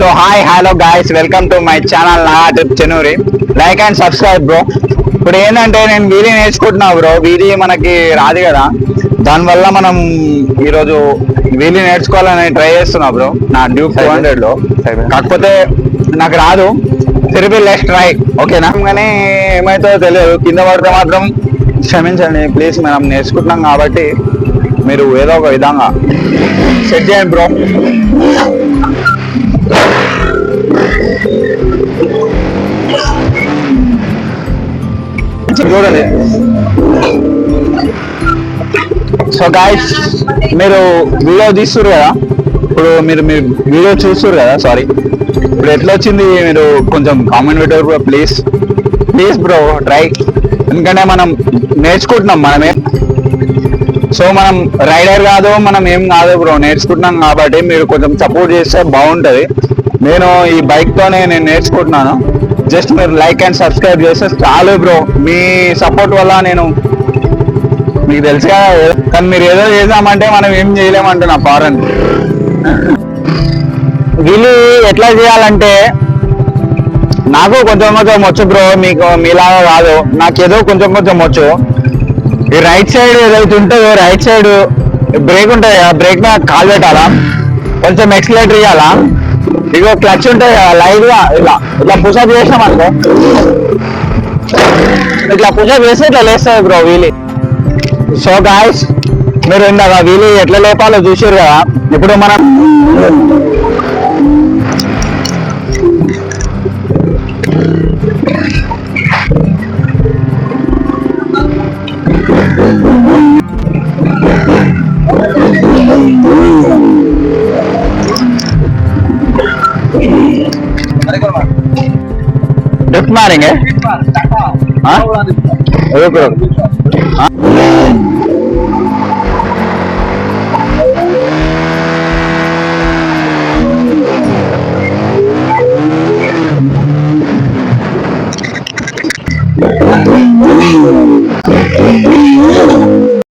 So hi hello guys welcome to my channel నా trip చెన్నూరి like and subscribe bro ఇప్పుడు ఏంటంటే నేను వీడియో నేర్చుకుంటున్నా బ్రో వీడియో మనకి రాదు కదా. దానివల్ల మనం ఈరోజు వీడియో నేర్చుకోవాలని ట్రై చేస్తున్నా బ్రో నా డ్యూ ఫైవ్ హండ్రెడ్లో. కాకపోతే నాకు రాదు. తిరిగి లెస్ ట్రై ఓకేనా? కానీ ఏమైతుందో తెలియదు. కింద పడితే మాత్రం క్షమించండి. ప్లీజ్ మనం నేర్చుకుంటున్నాం కాబట్టి మీరు ఏదో ఒక విధంగా సెట్ చేయండి బ్రో చూడండి. సో గాయస్ మీరు వీడియో తీస్తున్నారు కదా? ఇప్పుడు మీరు మీరు వీడియో చూస్తున్నారు కదా? సారీ ఇప్పుడు ఎట్లా వచ్చింది మీరు కొంచెం కామెంట్ పెట్టారు bro please please bro try ఎందుకంటే మనం నేర్చుకుంటున్నాం మనమే. సో మనం రైడర్ కాదు మనం ఏం కాదు బ్రో నేర్చుకుంటున్నాం కాబట్టి మీరు కొంచెం సపోర్ట్ చేస్తే బాగుంటుంది. నేను ఈ బైక్తోనే నేను నేర్చుకుంటున్నాను. జస్ట్ మీరు లైక్ అండ్ సబ్స్క్రైబ్ చేస్తే చాలు బ్రో. మీ సపోర్ట్ వల్ల నేను మీకు తెలుసు కదా కానీ మీరు ఏదో చేద్దామంటే మనం ఏం చేయలేమంటున్నా ఫారెన్. వీళ్ళు ఎట్లా చేయాలంటే నాకు కొంచెం కొంచెం వచ్చు బ్రో మీకు మీలాగా కాదు. నాకు ఏదో కొంచెం కొంచెం వచ్చు. ఈ రైట్ సైడ్ ఏదైతే ఉంటుందో రైట్ సైడ్ బ్రేక్ ఉంటుంది కదా బ్రేక్ మీద కాలు పెట్టాలా? కొంచెం ఎక్స్లేటర్ ఇవ్వాలా ఇగో క్లచ్ ఉంటుంది కదా లైట్గా ఇలా ఇట్లా పుషప్ చేసినాం అనుకో. ఇట్లా పుషప్ చేస్తే ఇట్లా లేస్తాయి బ్రో వీలి సో గాయస్ మీరు ఇందాక వీలి ఎట్లా లేపాలో చూసారు కదా ఇప్పుడు మనం డ్రిఫ్ట్ మారింగ్ ఓకే